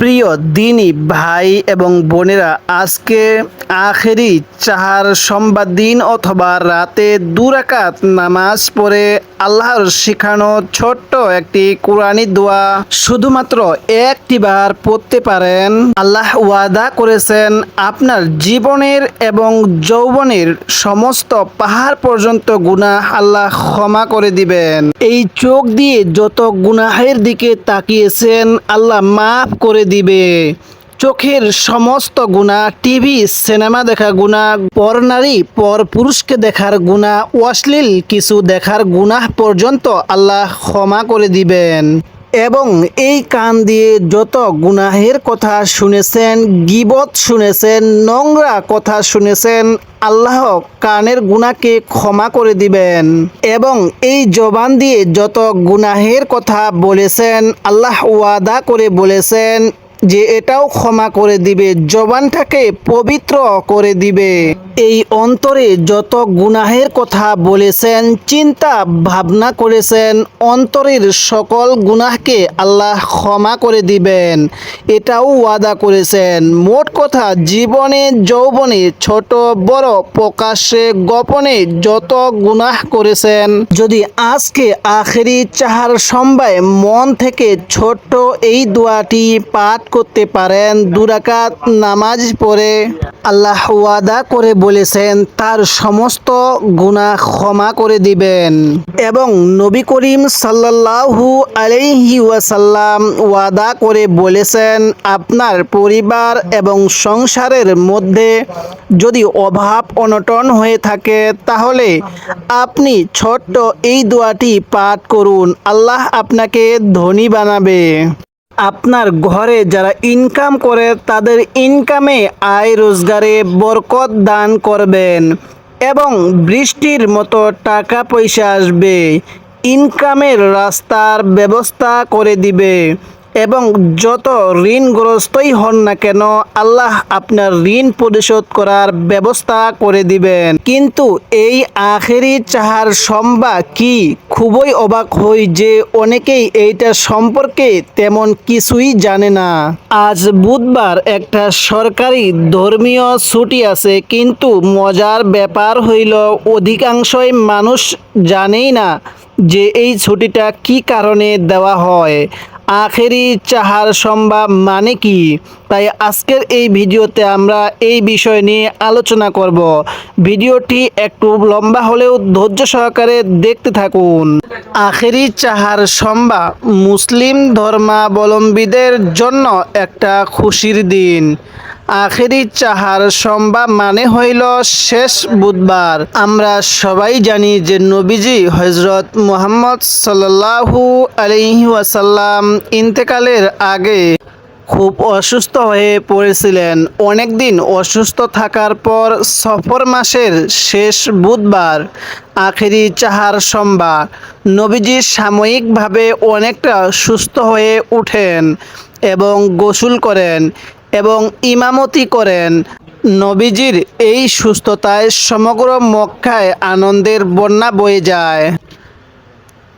প্রিয় দিনী ভাই এবং বোনেরা, আজকে আখেরি চাহার সোমবার দিন অথবা রাতে দুরাকাত নামাজ পড়ে আল্লাহর শিখানো ছোট্ট একটি কোরআনি দোয়া শুধুমাত্র একটি বার পড়তে পারেন। আল্লাহ ওয়াদা করেছেন, আপনার জীবনের এবং যৌবনের সমস্ত পাহাড় পর্যন্ত গুনাহ আল্লাহ ক্ষমা করে দিবেন। এই চোখ দিয়ে যত গুনাহের দিকে তাকিয়েছেন, আল্লাহ মাফ করে দিবে। চোখের সমস্ত গুণা, টিভি, সিনেমা দেখা গুণা, পর নারী, পর পুরুষকে দেখার গুণা, অশ্লীল কিছু দেখার গুনাহ পর্যন্ত আল্লাহ ক্ষমা করে দিবেন। এবং এই কান দিয়ে যত গুনাহের কথা শুনেছেন, গিবত শুনেছেন, নোংরা কথা শুনেছেন, আল্লাহ কানের গুনাকে ক্ষমা করে দিবেন। এবং এই জবান দিয়ে যত গুনাহের কথা বলেছেন, আল্লাহ ওয়াদা করে বলেছেন যে এটাও ক্ষমা করে দিবে, জবানটাকে পবিত্র করে দিবে। এই অন্তরে যত গুনাহের কথা বলেছেন, চিন্তা ভাবনা করেছেন, অন্তরের সকল গুনাহকে আল্লাহ ক্ষমা করে দিবেন। এটাও ওয়াদা করেছেন। মোট কথা, জীবনে, যৌবনে, ছোট, বড়, প্রকাশ্যে, গোপনে যত গুনাহ করেছেন, যদি আজকে আখেরি চাহার সম্বায় মন থেকে ছোট্ট এই দোয়াটি পাঠ করতে পারেন। দুরাকাত নামাজ পড়ে আল্লাহ ওয়াদা করে বলেছেন, তার সমস্ত গুনাহ ক্ষমা করে দিবেন। এবং নবী করিম সাল্লাল্লাহু আলাইহি ওয়াসাল্লাম ওয়াদা করে বলেছেন, আপনার পরিবার এবং সংসারের মধ্যে যদি অভাব অনটন হয়ে থাকে, তাহলে আপনি ছোট্ট এই দোয়াটি পাঠ করুন। আল্লাহ আপনাকে ধনী বানাবে। আপনার ঘরে যারা ইনকাম করে, তাদের ইনকামে আয় রোজগারে বরকত দান করবেন এবং বৃষ্টির মতো টাকা পয়সা আসবে। ইনকামের রাস্তার ব্যবস্থা করে দিবে। এবং যত ঋণগ্রস্তই হন না কেন, আল্লাহ আপনার ঋণ পরিশোধ করার ব্যবস্থা করে দিবেন। কিন্তু এই আখেরি চাহার সম্বা কি? খুবই অবাক হই যে অনেকেই এইটা সম্পর্কে তেমন কিছুই জানে না। আজ বুধবার একটা সরকারি ধর্মীয় ছুটি আছে, কিন্তু মজার ব্যাপার হইল, অধিকাংশই মানুষ জানেই না যে এই ছুটিটা কি কারণে দেওয়া হয়। আখেরি চাহার সম্ভব মানে কি? তাই আজকের এই ভিডিওতে আমরা এই বিষয় নিয়ে আলোচনা করব। ভিডিওটি একটু লম্বা হলেও ধৈর্য সহকারে দেখতে থাকুন। আখেরি চাহার সম্ভা মুসলিম ধর্মাবলম্বীদের জন্য একটা খুশির দিন। আখেরি চাহার সম্ভব মানে হইল শেষ বুধবার। আমরা সবাই জানি যে নবীজি হজরত মুহাম্মদ সাল্লাহু আলাইহি ওয়াসাল্লাম ইন্তেকালের আগে খুব অসুস্থ হয়ে পড়েছিলেন। অনেক দিন অসুস্থ থাকার পর সফর মাসের শেষ বুধবার আখেরি চাহার সোমবার নবীজি সাময়িকভাবে অনেকটা সুস্থ হয়ে ওঠেন এবং গোসল করেন। এবং ইমামতি করেন। নবীজির এই সুস্থতায় সমগ্র মক্কায় আনন্দের বন্যা বয়ে যায়।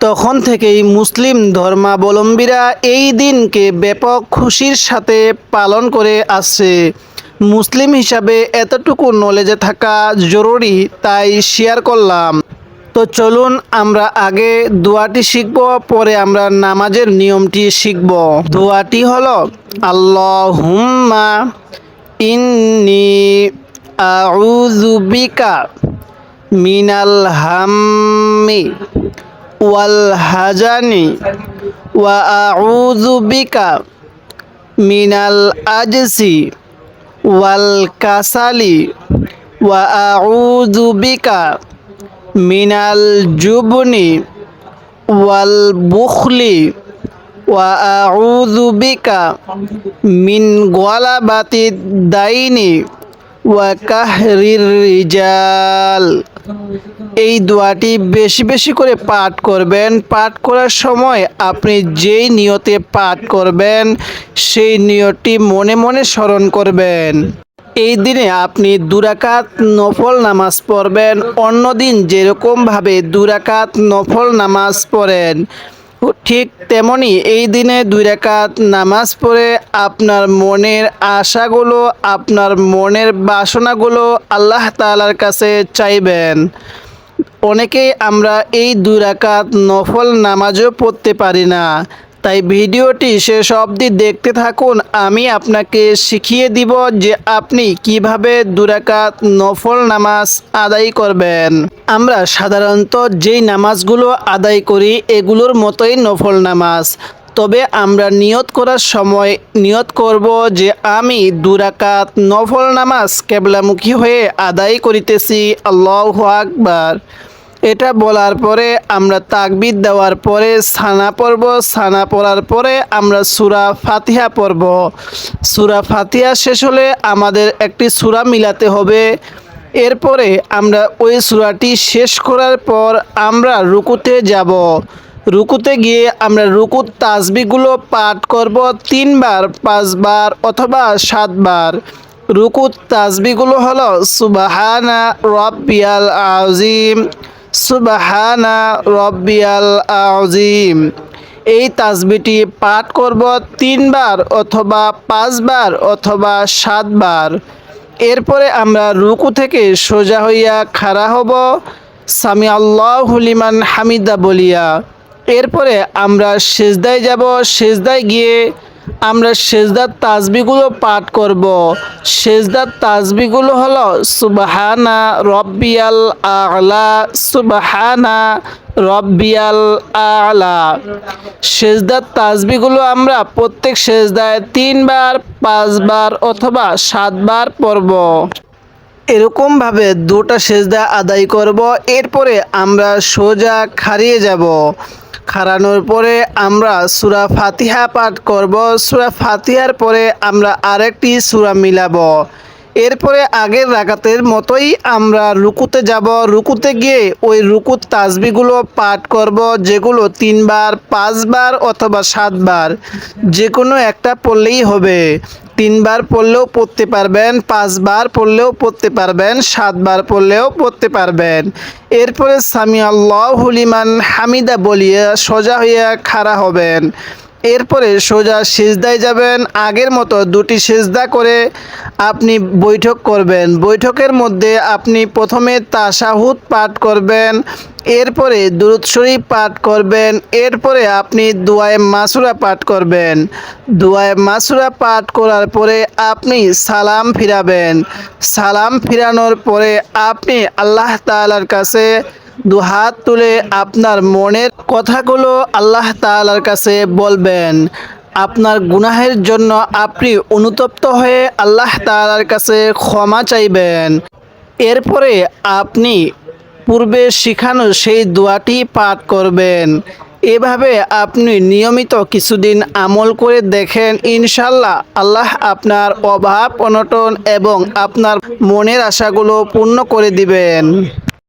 তখন থেকেই মুসলিম ধর্মাবলম্বীরা এই দিনকে ব্যাপক খুশির সাথে পালন করে আসছে। মুসলিম হিসাবে এতটুকু নলেজে থাকা জরুরি, তাই শেয়ার করলাম। তো চলুন আমরা আগে দোয়াটি শিখব, পরে আমরা নামাজের নিয়মটি শিখব। দোয়াটি হলো, আল্লাহুম্মা ইন্নি আউযু বিকা মিনাল হাম্মি ওয়াল হাজানি ওয়া আউযু বিকা মিনাল আজসি ওয়াল কাসালি ওয়া আউযু বিকা মিনাল জুবনি ওয়াল বুখলি বিকা মিন গলাবাতি দাইনি ওয়া কাহরির এই দোয়াটি বেশি বেশি করে পাঠ করবেন। পাঠ করার সময় আপনি যেই নিয়তে পাঠ করবেন, সেই নিয়তটি মনে মনে স্মরণ করবেন। এই দিনে আপনি দুরাকাত নফল নামাজ পড়বেন, অন্যদিন যেরকমভাবে দুরাকাত নফল নামাজ পড়েন। ঠিক তেমনি এই দিনে দুই রাকাত নামাজ পড়ে আপনার মনের আশাগুলো, আপনার মনের বাসনাগুলো আল্লাহ তালার কাছে চাইবেন। অনেকেই আমরা এই দুই নফল নামাজও পড়তে পারি না। তাই ভিডিওটি শেষ অবধি দেখতে থাকুন। আমি আপনাকে শিখিয়ে দিব যে আপনি কীভাবে দুরাকাত নফল নামাজ আদায় করবেন। আমরা সাধারণত যেই নামাজগুলো আদায় করি, এগুলোর মতোই নফল নামাজ। তবে আমরা নিয়ত করার সময় নিয়ত করব যে আমি দুরাকাত নফল নামাজ কেবলামুখী হয়ে আদায় করিতেছি। আল্লাহ আকবার। এটা বলার পরে আমরা তাকবিদ দেওয়ার পরে সানা পড়ব, সানা পড়ার পরে আমরা সুরা ফাতিহা পড়ব। সুরা ফাতিহা শেষ হলে আমাদের একটি সুরা মিলাতে হবে। এরপরে আমরা ওই সুরাটি শেষ করার পর আমরা রুকুতে যাব। রুকুতে গিয়ে আমরা রুকুর তাজবিগুলো পাঠ করব তিনবার, পাঁচবার অথবা সাতবার। রুকুর তাজবিগুলো হলো সুবাহানা রব্বিয়াল আজিম সুবাহানা রব্বিয়াল আজিম এই তাজবিটি পাঠ করব তিনবার অথবা পাঁচবার অথবা সাতবার। এরপরে আমরা রুকু থেকে সোজা হইয়া খাড়া হব। সামি আল্লাহ হুলিমান হামিদা বলিয়া। এরপরে আমরা সেজদায় যাব, সেজদায় গিয়ে আমরা সেজদার তাজবিগুলো পাঠ করব। সেজদার তাজবিগুলো হলো, সুবাহানা রব্বিয়াল আলা, সুবাহানা রব্বিয়াল আলা। সেজদার তাজবিগুলো আমরা প্রত্যেক সেজদায় তিনবার, পাঁচবার অথবা সাতবার পড়ব। এরকমভাবে দুটা সেজদা আদায় করব, এরপরে আমরা সোজা খারিয়ে যাব। খাড়ানোর পরে আমরা সুরা ফাতিহা পাঠ করব। সুরা ফাতিহার পরে আমরা আরেকটি সুরা মিলাব। এরপরে আগের রাগাতের মতোই আমরা রুকুতে যাব। রুকুতে গিয়ে ওই রুকুর তাসবিগুলো পাঠ করব, যেগুলো তিনবার, পাঁচবার অথবা সাতবার যে কোনো একটা পড়লেই হবে। তিনবার পড়লেও পড়তে পারবেন, পাঁচবার পড়লেও পড়তে পারবেন, সাতবার পড়লেও পড়তে পারবেন। এরপরে সামি আল্লাহ হুলিমান হামিদা বলিয়া সোজা হইয়া খাড়া হবেন। এরপরে সোজা সিজদায় যাবেন। আগের মতো দুটি সিজদা করে আপনি বৈঠক করবেন। বৈঠকের মধ্যে আপনি প্রথমে তাসাহুদ পাঠ করবেন, এরপরে দুরুদ শরীফ পাঠ করবেন, এরপরে আপনি দুয়ায়ে মাসুরা পাঠ করবেন। দুয়ায়ে মাসুরা পাঠ করার পরে আপনি সালাম ফিরাবেন। সালাম ফিরানোর পরে আপনি আল্লাহ তাআলার কাছে দু হাত তুলে আপনার মনের কথাগুলো আল্লাহ তালার কাছে বলবেন। আপনার গুনাহের জন্য আপনি অনুতপ্ত হয়ে আল্লাহ তালার কাছে ক্ষমা চাইবেন। এরপরে আপনি পূর্বে শিখানো সেই দোয়াটি পাঠ করবেন। এভাবে আপনি নিয়মিত কিছুদিন আমল করে দেখেন ইনশাল্লাহ আল্লাহ আপনার অভাব, অনটন এবং আপনার মনের আশাগুলো পূর্ণ করে দিবেন।